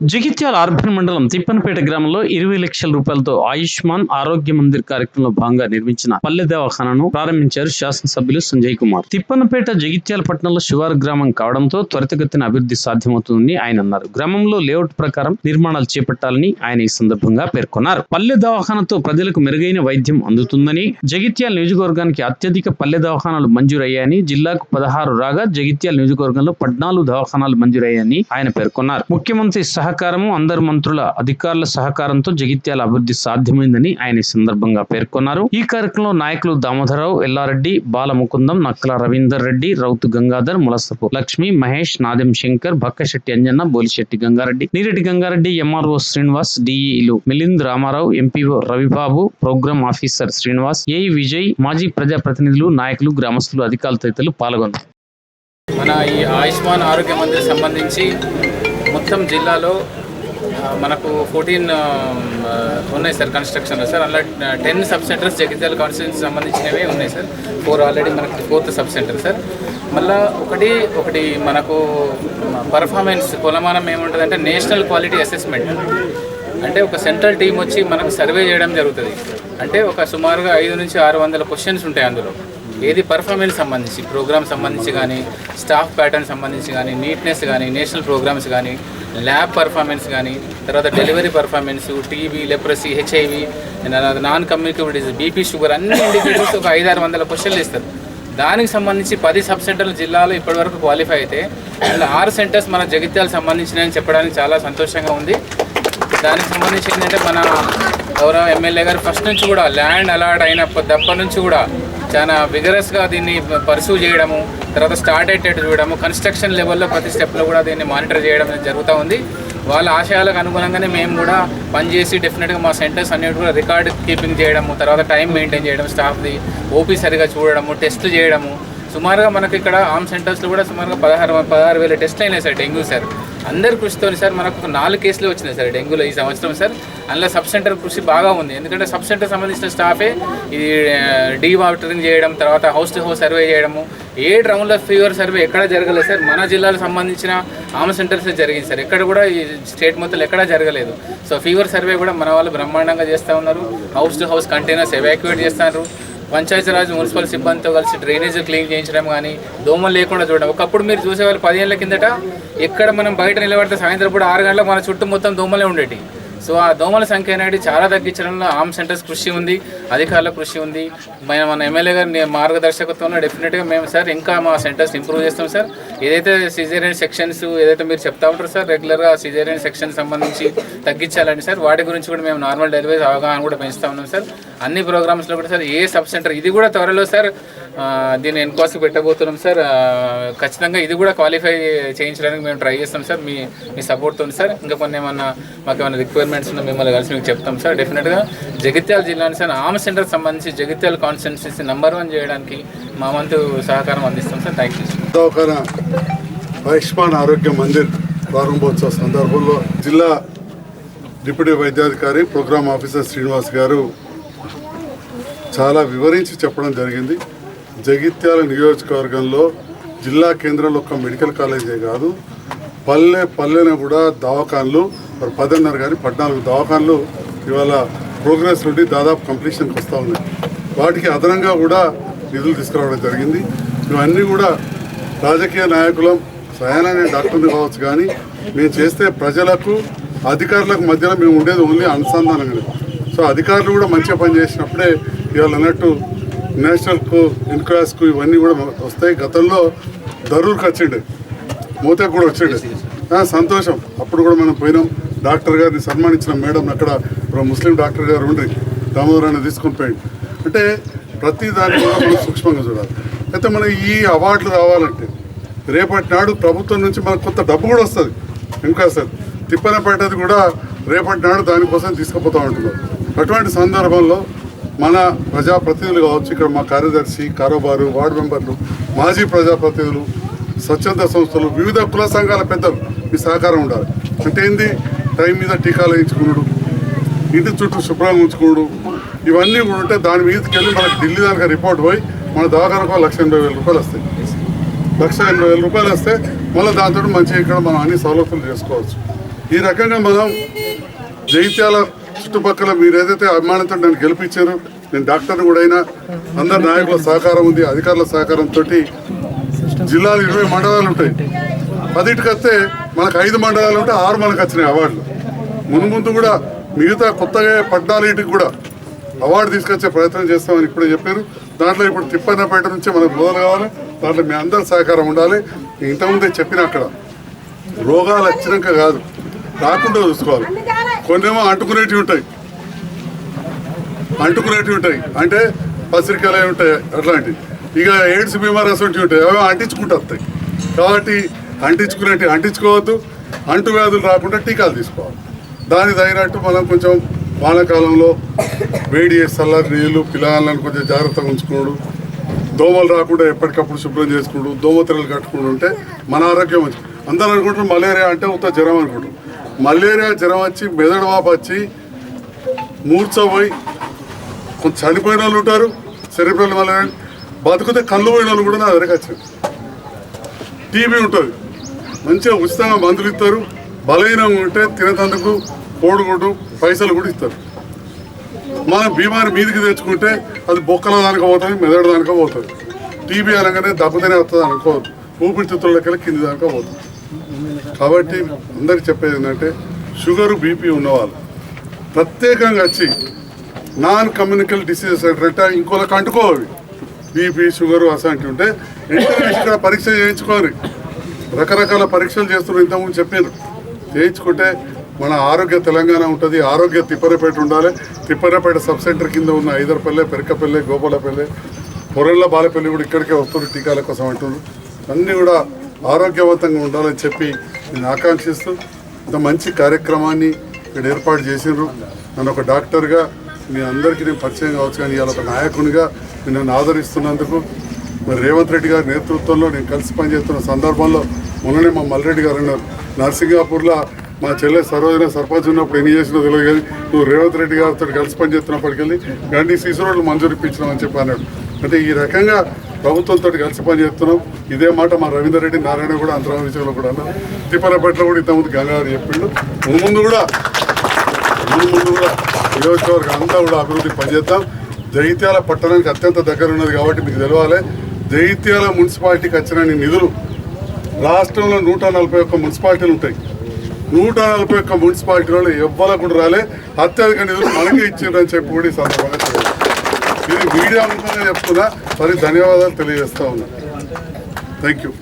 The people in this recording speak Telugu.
జగిత్యాల అర్బన్ మండలం తిప్పనపేట గ్రామంలో ఇరవై లక్షల రూపాయలతో ఆయుష్మాన్ ఆరోగ్య మందిర్ కార్యక్రమంలో భాగంగా నిర్మించిన పల్లె దవాఖానను ప్రారంభించారు శాసనసభ్యులు సంజయ్ కుమార్. తిప్పనపేట జగిత్యాల పట్టణంలో శివారు గ్రామం కావడంతో త్వరితగతిన అభివృద్ధి సాధ్యమవుతుందని ఆయన అన్నారు. గ్రామంలో లేఅవుట్ ప్రకారం నిర్మాణాలు చేపట్టాలని ఆయన ఈ సందర్భంగా పేర్కొన్నారు. పల్లె దవాఖానతో ప్రజలకు మెరుగైన వైద్యం అందుతుందని జగిత్యాల నియోజకవర్గానికి అత్యధిక పల్లె దవాఖానాలు మంజూరయ్యాయని జిల్లాకు పదహారు రాగా జగిత్యాల నియోజకవర్గంలో పద్నాలుగు దవాఖానాలు మంజూరయ్యాయని ఆయన పేర్కొన్నారు. ముఖ్యమంత్రి సహా సహకారము అందరు మంత్రుల అధికారుల సహకారంతో జగిత్యాల అభివృద్ధి సాధ్యమైందని ఆయన ఈ సందర్భంగా పేర్కొన్నారు. ఈ కార్యక్రమంలో నాయకులు దామోదరరావు ఎల్లారెడ్డి బాలముకుందం నక్కల రవీందర్ రెడ్డి రౌతు Gangadhar Mulasapu Lakshmi Mahesh Nadem Shankar భక్కశెట్టి Anjanna Bolisetti Gangareddy Neereddy Gangareddy MRO Srinivas డిఈలు Milind Ramarao MPO Ravibabu program officer Srinivas A Vijay మాజీ ప్రజాప్రతినిధులు నాయకులు గ్రామస్తులు అధికారులు తదితరులు పాల్గొన్నారు. మన ఈ ఆయుష్మాన్ ఆరోగ్య మందిర్ సంబంధించి మొత్తం జిల్లాలో మనకు ఫోర్టీన్ ఉన్నాయి సార్ కన్స్ట్రక్షన్లో సార్ అలా ten sub centres Jagtial constituency సంబంధించినవి ఉన్నాయి సార్. ఫోర్ ఆల్రెడీ మనకి ఫోర్త్ సబ్ సెంటర్ సార్. మళ్ళీ ఒకటి ఒకటి మనకు పర్ఫార్మెన్స్ కొలమానం ఏముంటుంది నేషనల్ క్వాలిటీ అసెస్మెంట్ అంటే ఒక సెంట్రల్ టీం వచ్చి మనకు సర్వే చేయడం జరుగుతుంది. అంటే ఒక సుమారుగా ఐదు నుంచి ఆరు వందల క్వశ్చన్స్ ఉంటాయి అందులో. ఏది పర్ఫార్మెన్స్ సంబంధించి ప్రోగ్రామ్ సంబంధించి కానీ స్టాఫ్ ప్యాటర్న్ సంబంధించి కానీ నీట్నెస్ కానీ నేషనల్ ప్రోగ్రామ్స్ కానీ ల్యాబ్ పర్ఫార్మెన్స్ కానీ తర్వాత delivery performance TB leprosy HIV non communicable disease BP sugar అన్ని ఇండికేటర్స్ ఒక ఐదు ఆరు వందల క్వశ్చన్లు ఇస్తారు. దానికి సంబంధించి పది సబ్ సెంటర్లు జిల్లాలో ఇప్పటివరకు క్వాలిఫై అయితే అందులో ఆరు సెంటర్స్ మన జగిత్యాలకు సంబంధించినవి చెప్పడానికి చాలా సంతోషంగా ఉంది. దానికి సంబంధించి ఏంటంటే మన గౌరవ ఎమ్మెల్యే గారు ఫస్ట్ నుంచి కూడా ల్యాండ్ అలాట్ అయినప్పటి నుంచి కూడా చాలా విగరస్గా దీన్ని పర్సూ చేయడము తర్వాత స్టార్ట్ అయ్యేటట్టు చూడడము కన్స్ట్రక్షన్ లెవెల్లో ప్రతి స్టెప్లో కూడా దీన్ని మానిటర్ చేయడం జరుగుతూ ఉంది. వాళ్ళ ఆశయాలకు అనుగుణంగానే మేము కూడా పనిచేసి డెఫినెట్గా మా సెంటర్స్ అన్నిటి కూడా రికార్డ్ కీపింగ్ చేయడము తర్వాత టైం మెయింటైన్ చేయడం స్టాఫ్ది ఓపీ సరిగా చూడడము టెస్ట్ చేయడము. సుమారుగా మనకి ఇక్కడ ఆమ్ సెంటర్స్లో కూడా సుమారుగా పదహారు పదహారు వేల టెస్ట్లు అయినాయి సార్ డెంగ్యూ సార్. అందరి కృషితో సార్ మనకు ఒక నాలుగు కేసులు వచ్చినాయి సార్ డెంగ్యూలో ఈ సంవత్సరం సార్. అందులో సబ్ సెంటర్ కృషి బాగా ఉంది. ఎందుకంటే సబ్ సెంటర్ సంబంధించిన స్టాఫే ఈ డీ వాటరింగ్ చేయడం తర్వాత హౌస్ టు హౌస్ సర్వే చేయడము ఏ రౌండ్ల ఫీవర్ సర్వే ఎక్కడ జరగలేదు సార్. మన జిల్లాకు సంబంధించిన ఆమె సెంటర్స్ జరిగింది సార్. ఎక్కడ కూడా ఈ స్టేట్ మొత్తం ఎక్కడా జరగలేదు. సో ఫీవర్ సర్వే కూడా మన వాళ్ళు బ్రహ్మాండంగా చేస్తూ ఉన్నారు. House to house containers evacuate చేస్తున్నారు. పంచాయతీరాజ్ మున్సిపల్ సిబ్బందితో కలిసి డ్రైనేజ్ క్లీన్ చేయించడం కానీ దోమలు లేకుండా చూడడం. ఒకప్పుడు మీరు చూసేవాళ్ళు పదిహేనుల కిందట ఎక్కడ మనం బయట నిలబడితే సాయంత్రం పూట ఆరు గంటలకు మన చుట్టూ మొత్తం దోమలే ఉండేటి సో ఆ దోమల సంఖ్య అనేది చాలా తగ్గించడంలో ఆమ్ సెంటర్స్ కృషి ఉంది అధికారుల కృషి ఉంది. మన మన ఎమ్మెల్యే గారి మార్గదర్శకత్వంలో డెఫినెట్గా మేము సార్ ఇంకా మా సెంటర్స్ ఇంప్రూవ్ చేస్తాం సార్. ఏదైతే సిజేరియన్ సెక్షన్స్ ఏదైతే మీరు చెప్తా ఉంటారు సార్ రెగ్యులర్గా సిజేరియన్ సెక్షన్ సంబంధించి తగ్గించాలండి సార్. వాటి గురించి కూడా మేము నార్మల్ డెలివరీస్ అవగాహన కూడా పెంచుతా ఉన్నాం సార్. అన్ని ప్రోగ్రామ్స్లో కూడా సార్ ఏ సబ్ సెంటర్ ఇది కూడా త్వరలో సార్ దీన్ని ఎన్కోసి పెట్టబోతున్నాం సార్. ఖచ్చితంగా ఇది కూడా క్వాలిఫై చేయించడానికి మేము ట్రై చేస్తాం సార్. మీ మీ సపోర్ట్తో సార్. ఇంకా కొన్ని ఏమన్నా మాకు ఏమైనా రిక్వైర్మెంట్స్ ఉన్నా మిమ్మల్ని కలిసి మీకు చెప్తాం సార్. డెఫినెట్గా జగిత్యాల జిల్లాని సార్ ఆమె సెంటర్ సంబంధించి జగిత్యాల కాన్స్టిట్యున్సీ నెంబర్ వన్ చేయడానికి మా వంతు సహకారం అందిస్తాం సార్. థ్యాంక్ యూ ఆయుష్మాన్ ఆరోగ్య మందిర్ ప్రారంభోత్సవ సందర్భంలో జిల్లా డిప్యూటీ వైద్యాధికారి ప్రోగ్రామ్ ఆఫీసర్ శ్రీనివాస్ గారు చాలా వివరించి చెప్పడం జరిగింది. జగిత్యాల నియోజకవర్గంలో జిల్లా కేంద్రంలో ఒక మెడికల్ కాలేజే కాదు పల్లె పల్లెన కూడా దవాఖాన్లు మరి పదిన్నర కానీ పద్నాలుగు దవాఖాన్లు ఇవాళ ప్రోగ్రెస్ నుండి దాదాపు కంప్లీషన్కి వస్తూ ఉన్నాయి. వాటికి అదనంగా కూడా నిధులు తీసుకురావడం జరిగింది. ఇవన్నీ కూడా రాజకీయ నాయకులం సయాననే డాక్టర్ని కావచ్చు కానీ మేము చేస్తే ప్రజలకు అధికారులకు మధ్యలో మేము ఉండేది ఓన్లీ అనుసంధానంగా సో అధికారులు కూడా మంచిగా పనిచేసినప్పుడే ఇవాళ అన్నట్టు నేషనల్కు ఇన్క్లాస్కు ఇవన్నీ కూడా వస్తాయి. గతంలో ధరూర్కి వచ్చిండే. మూతకు కూడా వచ్చిండే. సంతోషం. అప్పుడు కూడా మనం పోయినాం. డాక్టర్ గారిని సన్మానించిన మేడం అక్కడ ముస్లిం డాక్టర్ గారు ఉండి దామోదరాన్ని తీసుకొని పోయింది అంటే ప్రతి దాన్ని కూడా మనం సూక్ష్మంగా చూడాలి. అయితే మనం ఈ అవార్డులు రావాలంటే రేపటి నాడు ప్రభుత్వం నుంచి మనకు కొంత డబ్బు కూడా వస్తుంది. ఇంకా సార్ తిప్పనపేటది కూడా రేపటి నాడు దానికోసం తీసుకుపోతూ ఉంటున్నారు అటువంటి సందర్భంలో మన ప్రజాప్రతినిధులు కావచ్చు ఇక్కడ మా కార్యదర్శి కారోబారు వార్డు మెంబర్లు మాజీ ప్రజాప్రతినిధులు స్వచ్ఛంద సంస్థలు వివిధ కుల సంఘాల పెద్దలు మీ సహకారం ఉండాలి. అంటే ఏంది? టైం మీద టీకాలు వేయించుకున్నాడు ఇంటి చుట్టూ శుభ్రంగా ఉంచుకోడు ఇవన్నీ కూడా ఉంటే దాని మీదకి వెళ్ళి మనకి ఢిల్లీ దానికి రిపోర్ట్ పోయి మన దవాఖానకు లక్ష ఎనభై వేల రూపాయలు వస్తాయి. లక్ష ఎనభై వేల రూపాయలు వస్తే మళ్ళీ దాంతో మంచిగా ఇక్కడ మనం అన్ని సౌలభ్యాలు చేసుకోవచ్చు. ఈ రకంగా మనం జైత్యాల చుట్టుపక్కల మీరు ఏదైతే అభిమానంతో నన్ను గెలిపించారు నేను డాక్టర్ని కూడా అయినా అందరు నాయకుల సహకారం ఉంది అధికారుల సహకారంతో జిల్లాలో ఇరవై మండలాలు ఉంటాయి. పదిటికి వస్తే మనకు ఐదు మండలాలు ఉంటే ఆరు మనకు వచ్చినాయి అవార్డులు. ముందు ముందు కూడా మిగతా కొత్తగా పద్నాలుగింటికి కూడా అవార్డు తీసుకొచ్చే ప్రయత్నం చేస్తామని ఇప్పుడే చెప్పారు. దాంట్లో ఇప్పుడు తిప్పన్నపేట నుంచి మనకు మొదలు కావాలి. దాంట్లో మీ అందరి సహకారం ఉండాలి. ఇంతకుముందే చెప్పిన అక్కడ రోగాలు వచ్చినాక కాదు. రాకుండా చూసుకోవాలి. కొన్నేమో అంటుకునేటివి ఉంటాయి. అంటుకునేటివి ఉంటాయి. అంటే పసిరికలు ఉంటాయి అట్లాంటివి. ఇక ఎయిడ్స్ బీమార్ అసొంటివి ఉంటాయి. అవి అంటించుకుంటూ వస్తాయి. కాబట్టి అంటించుకునేటివి అంటించుకోవద్దు. అంటు వ్యాధులు రాకుండా టీకాలు తీసుకోవాలి. దాని తగినట్టు మనం కొంచెం వానాకాలంలో వేడి చేసి చల్లని నీళ్ళు పిల్లలను కొంచెం జాగ్రత్తగా ఉంచుకోడు దోమలు రాకుండా ఎప్పటికప్పుడు శుభ్రం చేసుకుంటూ దోమతెరలు కట్టుకుంటూ ఉంటే మన ఆరోగ్యం మంచి అందరూ అనుకుంటారు మలేరియా అంటే ఉత్త జ్వరం అనుకుంటారు. మలేరియా జ్వరం వచ్చి మెదడు వాపు వచ్చి మూర్చపోయి కొంచెం చనిపోయిన వాళ్ళు ఉంటారు సెరిబ్రల్ మలేరియా బతుకుతే కళ్ళు పోయిన వాళ్ళు కూడా నా దగ్గరకు వచ్చారు. టీబీ ఉంటుంది. మంచిగా ఉచితంగా మందులు ఇస్తారు. బలహీనంగా ఉంటే తినేటందుకు కోడిగుడ్డు పైసలు కూడా ఇస్తారు. మనం బీమారి మీదికి తెచ్చుకుంటే అది బొక్కల దానికి పోతుంది మెదడు దానిక పోతుంది. టీబీ అనగానే దెబ్బతనే వస్తుంది అనుకోవద్దు. ఊపిరితిత్తులకి కింది దానిక పోతుంది. కాబట్టి అందరికి చెప్పేది ఏంటంటే షుగర్ బీపీ ఉన్నవాళ్ళు ప్రత్యేకంగా వచ్చి నాన్ కమ్యూనికల్ డిసీజెస్ అంటే ఇంకోళ్ళకి అంటుకోవాలి. బీపీ షుగర్ అసంటి ఉంటే వెంటనే ఇక్కడ పరీక్ష చేయించుకోవాలి రకరకాల పరీక్షలు చేస్తున్నారు ఇంతకుముందు చెప్పారు చేయించుకుంటే మన ఆరోగ్య తెలంగాణ ఉంటుంది ఆరోగ్య తిప్పరపేట ఉండాలి. తిప్పరపేట సబ్ సెంటర్ కింద ఉన్న ఐదర్పల్లె పెరకపల్లె గోపాలపల్లె పొరల్ల బాలపల్లి కూడా ఇక్కడికే వస్తున్నారు టీకాల కోసం అంటున్నారు. అన్నీ కూడా ఆరోగ్యవంతంగా ఉండాలని చెప్పి నేను ఆకాంక్షిస్తూ ఇంత మంచి కార్యక్రమాన్ని ఇక్కడ ఏర్పాటు చేసిండ్రు నన్ను ఒక డాక్టర్గా మీ అందరికీ నేను పరిచయం కావచ్చు కానీ ఇవాళ ఒక నాయకునిగా మీరు నన్ను ఆదరిస్తున్నందుకు మరి రేవంత్ రెడ్డి గారి నేతృత్వంలో నేను కలిసి పనిచేస్తున్న సందర్భంలో మొన్ననే మా మల్రెడ్డి గారు అన్నారు. నర్సింగాపూర్లో మా చెల్లె సరోజన సర్పంచ్ ఉన్నప్పుడు ఎన్ని చేసినా తెలియదు కానీ నువ్వు రేవంత్ రెడ్డి గారితో కలిసి పనిచేస్తున్నప్పటికెళ్ళి గండి సీసీ రోడ్లు మంజూరు ఇప్పించినామని చెప్పి అన్నాడు. అంటే ఈ రకంగా ప్రభుత్వంతో కలిసి పనిచేస్తున్నాం ఇదే మాట మా రవీందర్ రెడ్డి నారాయణ కూడా అంతరాల విషయంలో కూడా అన్నారు. తిప్పలపేటలో కూడా ఇంతకుముందు గంగారు చెప్పిండు. ముందు కూడా ముందు కూడా నియోజకవర్గం అంతా కూడా అభివృద్ధి పనిచేద్దాం. జైత్యాల పట్టణానికి అత్యంత దగ్గర ఉన్నది కాబట్టి మీకు తెలవాలి. జైత్యాల మున్సిపాలిటీకి వచ్చిన నిధులు రాష్ట్రంలో నూట నలభై ఒక్క మున్సిపాలిటీలు ఉంటాయి. నూట నలభై ఒక్క మున్సిపాలిటీలలో ఎవ్వరు కూడా రాలే. అత్యధిక నిధులు మనకే ఇచ్చిండ్రని చెప్పి కూడా ఈ సందర్భంగా ఇది మీడియా ముఖంగా చెప్తున్నా. మరి ధన్యవాదాలు తెలియజేస్తా ఉన్నాను థ్యాంక్ యూ